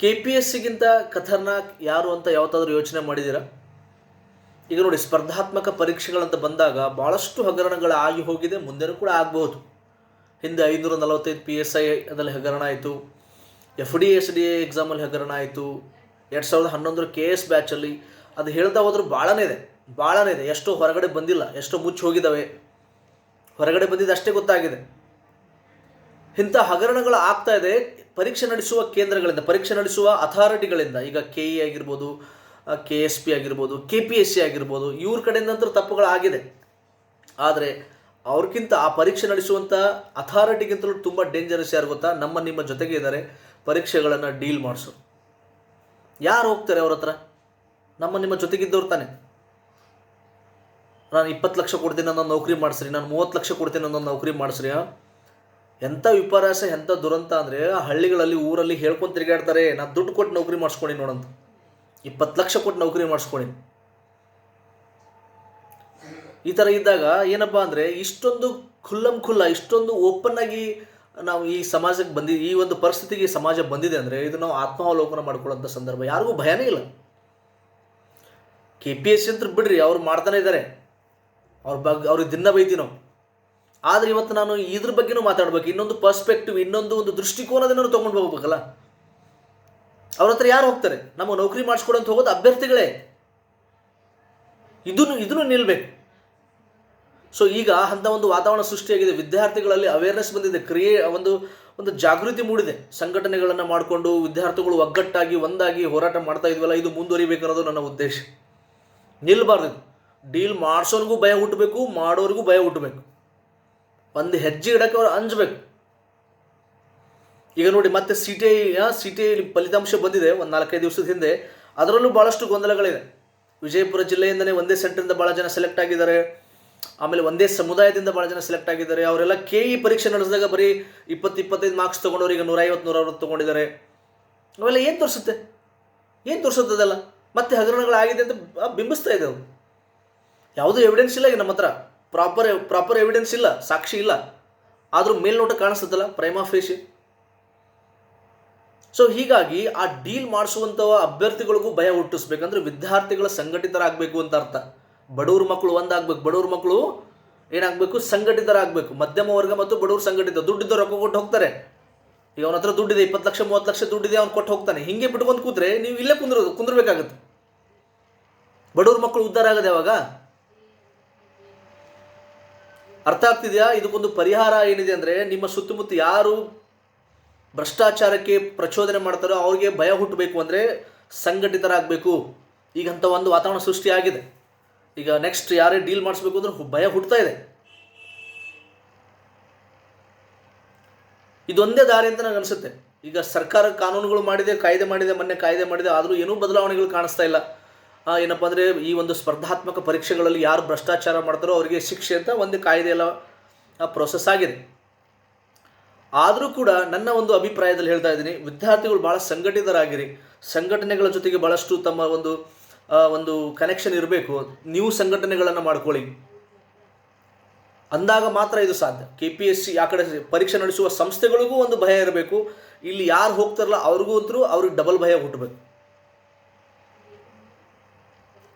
K P S ಸಿಗಿಂತ ಖತರ್ನಾಕ್ ಯಾರು ಅಂತ ಯಾವತ್ತಾದ್ರೂ ಯೋಚನೆ ಮಾಡಿದ್ದೀರಾ? ಈಗ ನೋಡಿ, ಸ್ಪರ್ಧಾತ್ಮಕ ಪರೀಕ್ಷೆಗಳಂತ ಬಂದಾಗ ಭಾಳಷ್ಟು ಹಗರಣಗಳು ಆಗಿ ಹೋಗಿದೆ, ಮುಂದೆನೂ ಕೂಡ ಆಗಬಹುದು. ಹಿಂದೆ ಐನೂರ ನಲವತ್ತೈದು ಪಿ ಎಸ್ ಐ ಅದರಲ್ಲಿ ಹಗರಣ ಆಯಿತು, F D S D A ಎಕ್ಸಾಮಲ್ಲಿ ಹಗರಣ ಆಯಿತು, ಎರಡು ಸಾವಿರದ ಹನ್ನೊಂದರ ಕೆ ಎಸ್ ಬ್ಯಾಚಲ್ಲಿ ಅದು ಹೇಳ್ತಾ ಹೋದರೂ ಭಾಳನೇ ಇದೆ ಭಾಳನೇ ಇದೆ. ಎಷ್ಟೋ ಹೊರಗಡೆ ಬಂದಿಲ್ಲ, ಎಷ್ಟೋ ಮುಚ್ಚಿ ಹೋಗಿದ್ದಾವೆ. ಹೊರಗಡೆ ಬಂದಿದ್ದು ಅಷ್ಟೇ ಗೊತ್ತಾಗಿದೆ. ಇಂಥ ಹಗರಣಗಳು ಆಗ್ತಾ ಇದೆ ಪರೀಕ್ಷೆ ನಡೆಸುವ ಕೇಂದ್ರಗಳಿಂದ, ಪರೀಕ್ಷೆ ನಡೆಸುವ ಅಥಾರಿಟಿಗಳಿಂದ, ಈಗ ಕೆ ಇ ಆಗಿರ್ಬೋದು ಕೆ ಎಸ್ ಪಿ ಆಗಿರ್ಬೋದು ಕೆ ಪಿ ಎಸ್ ಸಿ ಆಗಿರ್ಬೋದು, ಇವ್ರ ಕಡೆಯಿಂದಂತೂ ತಪ್ಪುಗಳಾಗಿದೆ ಆದರೆ ಅವ್ರಿಗಿಂತ ಆ ಪರೀಕ್ಷೆ ನಡೆಸುವಂಥ ಅಥಾರಿಟಿಗಿಂತಲೂ ತುಂಬ ಡೇಂಜರಸ್ ಯಾರು ಗೊತ್ತಾ? ನಮ್ಮ ನಿಮ್ಮ ಜೊತೆಗೆ ಇದ್ದಾರೆ. ಪರೀಕ್ಷೆಗಳನ್ನು ಡೀಲ್ ಮಾಡಿಸೋರು ಯಾರು ಹೋಗ್ತಾರೆ ಅವ್ರ ಹತ್ರ? ನಮ್ಮ ನಿಮ್ಮ ಜೊತೆಗಿದ್ದವ್ರು ತಾನೆ. ನಾನು ಇಪ್ಪತ್ತು ಲಕ್ಷ ಕೊಡ್ತೀನಿ ಅನ್ನೋ ನೌಕರಿ ಮಾಡಿಸ್ರಿ, ನಾನು ಮೂವತ್ತು ಲಕ್ಷ ಕೊಡ್ತೀನಿ ಅನ್ನೋ ನೌಕರಿ ಮಾಡಿಸ್ರಿ? ಎಂಥ ವಿಪರ್ಯಾಸ ಎಂಥ ದುರಂತ ಅಂದರೆ ಹಳ್ಳಿಗಳಲ್ಲಿ, ಊರಲ್ಲಿ ಹೇಳ್ಕೊಂಡು ತಿರುಗಾಡ್ತಾರೆ ನಾ ದುಡ್ಡು ಕೊಟ್ಟು ನೌಕರಿ ಮಾಡಿಸ್ಕೊಂಡು ನೋಡಂತ. ಇಪ್ಪತ್ತು ಲಕ್ಷ ಕೊಟ್ಟು ನೌಕರಿ ಮಾಡಿಸ್ಕೊಂಡು. ಈ ಥರ ಇದ್ದಾಗ ಏನಪ್ಪ ಅಂದರೆ ಇಷ್ಟೊಂದು ಖುಲ್ಲಂ ಖುಲ್ಲ, ಇಷ್ಟೊಂದು ಓಪನ್ ಆಗಿ ನಾವು ಈ ಸಮಾಜಕ್ಕೆ ಬಂದಿ, ಈ ಒಂದು ಪರಿಸ್ಥಿತಿಗೆ ಸಮಾಜ ಬಂದಿದೆ ಅಂದರೆ ಇದು ನಾವು ಆತ್ಮಾವಲೋಕನ ಮಾಡ್ಕೊಳ್ಳೋಂಥ ಸಂದರ್ಭ. ಯಾರಿಗೂ ಭಯನೇ ಇಲ್ಲ. ಕೆ ಪಿ ಎಸ್ ಸಿ ಅಂತ ಬಿಡ್ರಿ, ಅವ್ರು ಮಾಡ್ತಾನೆ ಇದ್ದಾರೆ ಅವ್ರ ಬಗ್ಗೆ ಅವ್ರಿಗೆ ದಿನ ಬೈತೀವಿ ನಾವು. ಆದರೆ ಇವತ್ತು ನಾನು ಇದ್ರ ಬಗ್ಗೆನೂ ಮಾತಾಡ್ಬೇಕು. ಇನ್ನೊಂದು ಪರ್ಸ್ಪೆಕ್ಟಿವ್ ಇನ್ನೊಂದು ಒಂದು ದೃಷ್ಟಿಕೋನದನ್ನು ತೊಗೊಂಡು ಹೋಗ್ಬೇಕಲ್ಲ? ಅವ್ರ ಹತ್ರ ಯಾರು ಹೋಗ್ತಾರೆ? ನಮ್ಮ ನೌಕರಿ ಮಾಡಿಸ್ಕೊಡಂತ ಹೋಗೋದು ಅಭ್ಯರ್ಥಿಗಳೇ. ಇದನ್ನು ಇದನ್ನು ನಿಲ್ಬೇಕು. ಸೊ ಈಗ ಅಂಥ ಒಂದು ವಾತಾವರಣ ಸೃಷ್ಟಿಯಾಗಿದೆ. ವಿದ್ಯಾರ್ಥಿಗಳಲ್ಲಿ ಅವೇರ್ನೆಸ್ ಬಂದಿದೆ. ಕ್ರಿಯೆ, ಒಂದು ಒಂದು ಜಾಗೃತಿ ಮೂಡಿದೆ. ಸಂಘಟನೆಗಳನ್ನು ಮಾಡಿಕೊಂಡು ವಿದ್ಯಾರ್ಥಿಗಳು ಒಗ್ಗಟ್ಟಾಗಿ, ಒಂದಾಗಿ ಹೋರಾಟ ಮಾಡ್ತಾ ಇದ್ವಲ್ಲ, ಇದು ಮುಂದುವರಿಬೇಕು ಅನ್ನೋದು ನನ್ನ ಉದ್ದೇಶ. ನಿಲ್ಬಾರ್ದು. ಡೀಲ್ ಮಾಡಿಸೋನಿಗೂ ಭಯ ಹುಟ್ಟಬೇಕು ಮಾಡೋರಿಗೂ ಭಯ ಹುಟ್ಟಬೇಕು ಒಂದು ಹೆಜ್ಜೆ ಇಡಕ್ಕೆ ಅವ್ರು ಅಂಜಬೇಕು. ಈಗ ನೋಡಿ ಮತ್ತೆ ಸಿ ಟಿ ಐ ಸಿ ಫಲಿತಾಂಶ ಬಂದಿದೆ ಒಂದು ನಾಲ್ಕೈದು ದಿವಸದ ಹಿಂದೆ. ಅದರಲ್ಲೂ ಭಾಳಷ್ಟು ಗೊಂದಲಗಳಿದೆ ವಿಜಯಪುರ ಜಿಲ್ಲೆಯಿಂದನೇ ಒಂದೇ ಸೆಂಟ್ರಿಂದ ಭಾಳ ಜನ ಸೆಲೆಕ್ಟ್ ಆಗಿದ್ದಾರೆ. ಆಮೇಲೆ ಒಂದೇ ಸಮುದಾಯದಿಂದ ಭಾಳ ಜನ ಸೆಲೆಕ್ಟ್ ಆಗಿದ್ದಾರೆ. ಅವರೆಲ್ಲ ಕೆ ಇ ಪರೀಕ್ಷೆ ನಡೆಸಿದಾಗ ಬರೀ ಇಪ್ಪತ್ತು, ಇಪ್ಪತ್ತೈದು ಮಾರ್ಕ್ಸ್ ತೊಗೊಂಡವ್ರು ಈಗ ನೂರೈವತ್ತು ನೂರ ಅರವತ್ತು ತೊಗೊಂಡಿದ್ದಾರೆ. ಅವೆಲ್ಲ ಏನು ತೋರಿಸುತ್ತೆ? ಏನು ತೋರಿಸುತ್ತೆ ಅದೆಲ್ಲ? ಮತ್ತೆ ಹಗರಣಗಳಾಗಿದೆ ಅಂತ ಬಿಂಬಿಸ್ತಾ ಇದೆ ಅವರು. ಯಾವುದೂ ಎವಿಡೆನ್ಸ್ ಇಲ್ಲ ಈಗ ನಮ್ಮ ಹತ್ರ. ಪ್ರಾಪರ್ ಪ್ರಾಪರ್ ಎವಿಡೆನ್ಸ್ ಇಲ್ಲ, ಸಾಕ್ಷಿ ಇಲ್ಲ. ಆದರೂ ಮೇಲ್ನೋಟ ಕಾಣಿಸ್ತದಲ್ಲ ಪ್ರೈಮಾ ಫೇಶಿ ಸೊ ಹೀಗಾಗಿ ಆ ಡೀಲ್ ಮಾಡಿಸುವಂಥ ಅಭ್ಯರ್ಥಿಗಳಿಗೂ ಭಯ ಹುಟ್ಟಿಸ್ಬೇಕಂದ್ರೆ ವಿದ್ಯಾರ್ಥಿಗಳ ಸಂಘಟಿತರಾಗಬೇಕು ಅಂತ ಅರ್ಥ. ಬಡವ್ರ ಮಕ್ಕಳು ಒಂದಾಗಬೇಕು, ಬಡವ್ರ ಮಕ್ಕಳು ಏನಾಗಬೇಕು? ಸಂಘಟಿತರಾಗಬೇಕು. ಮಧ್ಯಮ ವರ್ಗ ಮತ್ತು ಬಡವರು ಸಂಘಟಿತ. ದುಡ್ಡಿದ್ದ ರೊಕ್ಕ ಕೊಟ್ಟು ಹೋಗ್ತಾರೆ. ಈಗ ಅವನ ಹತ್ರ ದುಡ್ಡಿದೆ, ಇಪ್ಪತ್ತು ಲಕ್ಷ, ಮೂವತ್ತು ಲಕ್ಷ ದುಡ್ಡಿದೆ, ಅವ್ನು ಕೊಟ್ಟು ಹೋಗ್ತಾನೆ. ಹಿಂಗೆ ಬಿಟ್ಕೊಂಡು ಕೂತ್ರೆ ನೀವು ಇಲ್ಲೇ ಕುಂದ್ರೋದು ಕುಂದ್ರಬೇಕಾಗುತ್ತೆ. ಬಡವ್ರ ಮಕ್ಕಳು ಉದ್ಧಾರ ಆಗದೆ ಯಾವಾಗ? ಅರ್ಥ ಆಗ್ತಿದೆಯಾ? ಇದಕ್ಕೊಂದು ಪರಿಹಾರ ಏನಿದೆ ಅಂದರೆ ನಿಮ್ಮ ಸುತ್ತಮುತ್ತ ಯಾರು ಭ್ರಷ್ಟಾಚಾರಕ್ಕೆ ಪ್ರಚೋದನೆ ಮಾಡ್ತಾರೋ ಅವ್ರಿಗೆ ಭಯ ಹುಟ್ಟಬೇಕು ಅಂದರೆ ಸಂಘಟಿತರಾಗಬೇಕು. ಈಗಂಥ ಒಂದು ವಾತಾವರಣ ಸೃಷ್ಟಿಯಾಗಿದೆ. ಈಗ ನೆಕ್ಸ್ಟ್ ಯಾರೇ ಡೀಲ್ ಮಾಡಿಸ್ಬೇಕು ಅಂದ್ರೆ ಭಯ ಹುಟ್ಟುತ್ತಾ ಇದೆ. ಇದೊಂದೇ ದಾರಿ ಅಂತ ನನಗೆ ಅನಿಸುತ್ತೆ. ಈಗ ಸರ್ಕಾರ ಕಾನೂನುಗಳು ಮಾಡಿದೆ, ಕಾಯ್ದೆ ಮಾಡಿದೆ, ಮೊನ್ನೆ ಕಾಯ್ದೆ ಮಾಡಿದೆ, ಆದರೂ ಏನೂ ಬದಲಾವಣೆಗಳು ಕಾಣಿಸ್ತಾ ಇಲ್ಲ. ಏನಪ್ಪ ಅಂದರೆ ಈ ಒಂದು ಸ್ಪರ್ಧಾತ್ಮಕ ಪರೀಕ್ಷೆಗಳಲ್ಲಿ ಯಾರು ಭ್ರಷ್ಟಾಚಾರ ಮಾಡ್ತಾರೋ ಅವರಿಗೆ ಶಿಕ್ಷೆ ಅಂತ ಒಂದು ಕಾಯ್ದೆ ಎಲ್ಲ ಪ್ರೊಸೆಸ್ ಆಗಿದೆ. ಆದರೂ ಕೂಡ ನನ್ನ ಒಂದು ಅಭಿಪ್ರಾಯದಲ್ಲಿ ಹೇಳ್ತಾ ಇದ್ದೀನಿ, ವಿದ್ಯಾರ್ಥಿಗಳು ಭಾಳ ಸಂಘಟಿತರಾಗಿರಿ. ಸಂಘಟನೆಗಳ ಜೊತೆಗೆ ಭಾಳಷ್ಟು ತಮ್ಮ ಒಂದು ಒಂದು ಕನೆಕ್ಷನ್ ಇರಬೇಕು. ನೀವು ಸಂಘಟನೆಗಳನ್ನು ಮಾಡ್ಕೊಳ್ಳಿ. ಅಂದಾಗ ಮಾತ್ರ ಇದು ಸಾಧ್ಯ. ಕೆ ಪಿ ಎಸ್ ಸಿ ಆ ಕಡೆ ಪರೀಕ್ಷೆ ನಡೆಸುವ ಸಂಸ್ಥೆಗಳಿಗೂ ಒಂದು ಭಯ ಇರಬೇಕು. ಇಲ್ಲಿ ಯಾರು ಹೋಗ್ತಾರಲ್ಲ ಅವ್ರಿಗೂ ಅಂತರೂ ಅವ್ರಿಗೆ ಡಬಲ್ ಭಯ ಹುಟ್ಟಬೇಕು.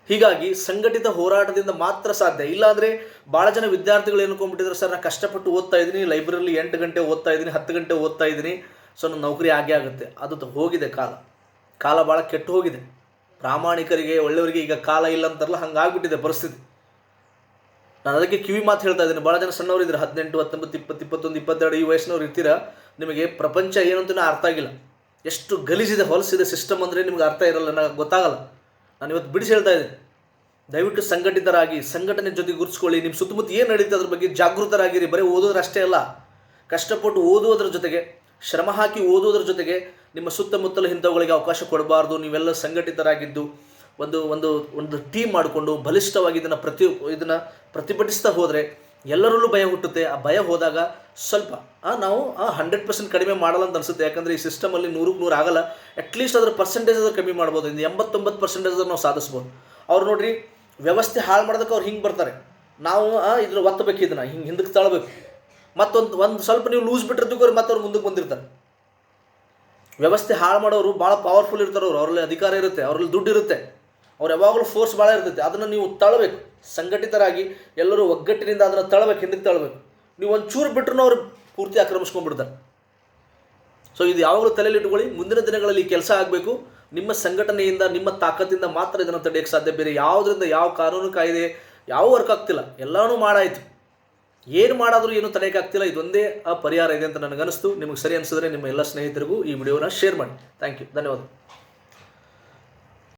ಹೀಗಾಗಿ ಸಂಘಟಿತ ಹೋರಾಟದಿಂದ ಮಾತ್ರ ಸಾಧ್ಯ. ಇಲ್ಲಾಂದರೆ ಭಾಳ ಜನ ವಿದ್ಯಾರ್ಥಿಗಳು ಏನು ಅನ್ಕೊಂಡ್ಬಿಟ್ಟಿದ್ದಾರೆ ಸರ್, ನಾನು ಕಷ್ಟಪಟ್ಟು ಓದ್ತಾ ಇದ್ದೀನಿ, ಲೈಬ್ರರಿಲಿ ಎಂಟು ಗಂಟೆ ಓದ್ತಾ ಇದ್ದೀನಿ, ಹತ್ತು ಗಂಟೆ ಓದ್ತಾ ಇದ್ದೀನಿ. ಸೊ, ನನ್ನ ನೌಕರಿ ಆಗೇ ಆಗುತ್ತೆ. ಅದು ಹೋಗಿದೆ ಕಾಲ. ಕಾಲ ಭಾಳ ಕೆಟ್ಟು ಹೋಗಿದೆ. ಪ್ರಾಮಾಣಿಕರಿಗೆ, ಒಳ್ಳೆಯವರಿಗೆ ಈಗ ಕಾಲ ಇಲ್ಲ ಅಂತಾರಲ್ಲ, ಹಂಗಾಗ್ಬಿಟ್ಟಿದೆ ಪರಿಸ್ಥಿತಿ. ನಾನು ಅದಕ್ಕೆ ಕಿವಿ ಮಾತು ಹೇಳ್ತಾ ಇದ್ದೀನಿ. ಭಾಳ ಜನ ಸಣ್ಣವರು ಇದ್ದಾರೆ? ಹದಿನೆಂಟು, ಹತ್ತೊಂಬತ್ತು, ಇಪ್ಪತ್ತು, ಇಪ್ಪತ್ತೊಂದು, ಇಪ್ಪತ್ತೆರಡು ಈ ವಯಸ್ಸಿನವ್ರು ಇರ್ತೀರ? ನಿಮಗೆ ಪ್ರಪಂಚ ಏನು ಅರ್ಥ ಆಗಿಲ್ಲ. ಎಷ್ಟು ಗಲೀಜಿದೆ, ಹೊಲಸಿದೆ ಸಿಸ್ಟಮ್ ಅಂದರೆ ನಿಮ್ಗೆ ಅರ್ಥ ಇರಲ್ಲ, ನನಗೆ ಗೊತ್ತಾಗಲ್ಲ. ನಾನು ಇವತ್ತು ಬಿಡಿಸಿ ಹೇಳ್ತಾ ಇದ್ದೀನಿ. ದಯವಿಟ್ಟು ಸಂಘಟಿತರಾಗಿ, ಸಂಘಟನೆ ಜೊತೆ ಗುರುಸ್ಕೊಳ್ಳಿ ನಿಮ್ಮ ಸುತ್ತಮುತ್ತ ಏನು ನಡೀತದೆ ಅದ್ರ ಬಗ್ಗೆ ಜಾಗೃತರಾಗಿರಿ. ಬರೀ ಓದೋದ್ರ ಅಷ್ಟೇ ಅಲ್ಲ, ಕಷ್ಟಪಟ್ಟು ಓದುವುದರ ಜೊತೆಗೆ, ಶ್ರಮ ಹಾಕಿ ಓದುವುದರ ಜೊತೆಗೆ ನಿಮ್ಮ ಸುತ್ತಮುತ್ತಲ ಇಂಥವುಗಳಿಗೆ ಅವಕಾಶ ಕೊಡಬಾರ್ದು. ನೀವೆಲ್ಲ ಸಂಘಟಿತರಾಗಿದ್ದು ಒಂದು ಒಂದು ಒಂದು ಟೀಮ್ ಮಾಡಿಕೊಂಡು ಬಲಿಷ್ಠವಾಗಿ ಇದನ್ನು ಪ್ರತಿ, ಇದನ್ನು ಪ್ರತಿಭಟಿಸ್ತಾ ಹೋದರೆ ಎಲ್ಲರಲ್ಲೂ ಭಯ ಹುಟ್ಟುತ್ತೆ. ಆ ಭಯ ಹೋದಾಗ ಸ್ವಲ್ಪ ಆ, ನಾವು ಹಂಡ್ರೆಡ್ ಪರ್ಸೆಂಟ್ ಕಡಿಮೆ ಮಾಡಲ್ಲ ಅಂತ ಅನಿಸುತ್ತೆ. ಯಾಕಂದರೆ ಈ ಸಿಸ್ಟಮಲ್ಲಿ ನೂರಕ್ಕೆ ನೂರು ಆಗಲ್ಲ. ಅಟ್ಲೀಸ್ಟ್ ಅದರ ಪರ್ಸೆಂಟೇಜ್ ಅದ್ರ ಕಮ್ಮಿ ಮಾಡ್ಬೋದು. ಇನ್ನು ಎಂಬತ್ತೊಂಬತ್ತು ಪರ್ಸೆಂಟೇಜ್ ನಾವು ಸಾಧಿಸ್ಬೋದು. ಅವ್ರು ನೋಡ್ರಿ ವ್ಯವಸ್ಥೆ ಹಾಳು ಮಾಡೋದಕ್ಕೆ ಅವ್ರು ಹಿಂಗೆ ಬರ್ತಾರೆ. ನಾವು ಆ, ಇದ್ರ ಒತ್ತಬೇಕು ಇದನ್ನ ಹಿಂಗೆ ಹಿಂದಕ್ಕೆ ತಳಬೇಕು. ಮತ್ತೊಂದು ಒಂದು ಸ್ವಲ್ಪ ನೀವು ಲೂಸ್ ಮತ್ತೆ ಅವ್ರು ಮುಂದಕ್ಕೆ ಬಂದಿರ್ತಾರೆ. ವ್ಯವಸ್ಥೆ ಹಾಳು ಮಾಡೋರು ಭಾಳ ಪವರ್ಫುಲ್ ಇರ್ತಾರೆ ಅವರು. ಅವರಲ್ಲಿ ಅಧಿಕಾರ ಇರುತ್ತೆ ಅವರಲ್ಲಿ ದುಡ್ಡು ಇರುತ್ತೆ. ಅವ್ರು ಯಾವಾಗಲೂ ಫೋರ್ಸ್ ಭಾಳ ಇರ್ತೈತೆ. ಅದನ್ನು ನೀವು ತಳ್ಳಬೇಕು ಸಂಘಟಿತರಾಗಿ ಎಲ್ಲರೂ ಒಗ್ಗಟ್ಟಿನಿಂದ ಅದನ್ನು ತಳ್ಳಬೇಕು ಹಿಂದಕ್ಕೆ ತಳ್ಳಬೇಕು ನೀವು ಒಂಚೂರು ಬಿಟ್ಟರು ಅವ್ರು ಪೂರ್ತಿ ಆಕ್ರಮಿಸ್ಕೊಂಡ್ಬಿಡ್ತಾರೆ. ಸೊ ಇದು ಯಾವಾಗಲೂ ತಲೆಯಲ್ಲಿ ಇಟ್ಕೊಳ್ಳಿ. ಮುಂದಿನ ದಿನಗಳಲ್ಲಿ ಕೆಲಸ ಆಗಬೇಕು. ನಿಮ್ಮ ಸಂಘಟನೆಯಿಂದ, ನಿಮ್ಮ ತಾಕತ್ತಿಂದ ಮಾತ್ರ ಇದನ್ನು ತಡೆಯೋಕ್ಕೆ ಸಾಧ್ಯ. ಬೇರೆ ಯಾವುದರಿಂದ ಯಾವ ಕಾನೂನು ಕಾಯ್ದೆ, ಯಾವ ವರ್ಕ್ ಆಗ್ತಿಲ್ಲ. ಎಲ್ಲನೂ ಮಾಡಾಯಿತು. ಏನು ಮಾಡಾದರೂ ಏನು ತಡೆಯೋಕ್ಕಾಗ್ತಿಲ್ಲ ಇದೊಂದೇ ಪರಿಹಾರ ಇದೆ ಅಂತ ನನಗನ್ನಿಸ್ತು. ನಿಮಗೆ ಸರಿ ಅನಿಸಿದ್ರೆ ನಿಮ್ಮ ಎಲ್ಲ ಸ್ನೇಹಿತರಿಗೂ ಈ ವಿಡಿಯೋನ ಶೇರ್ ಮಾಡಿ. ಥ್ಯಾಂಕ್ ಯು ಧನ್ಯವಾದ.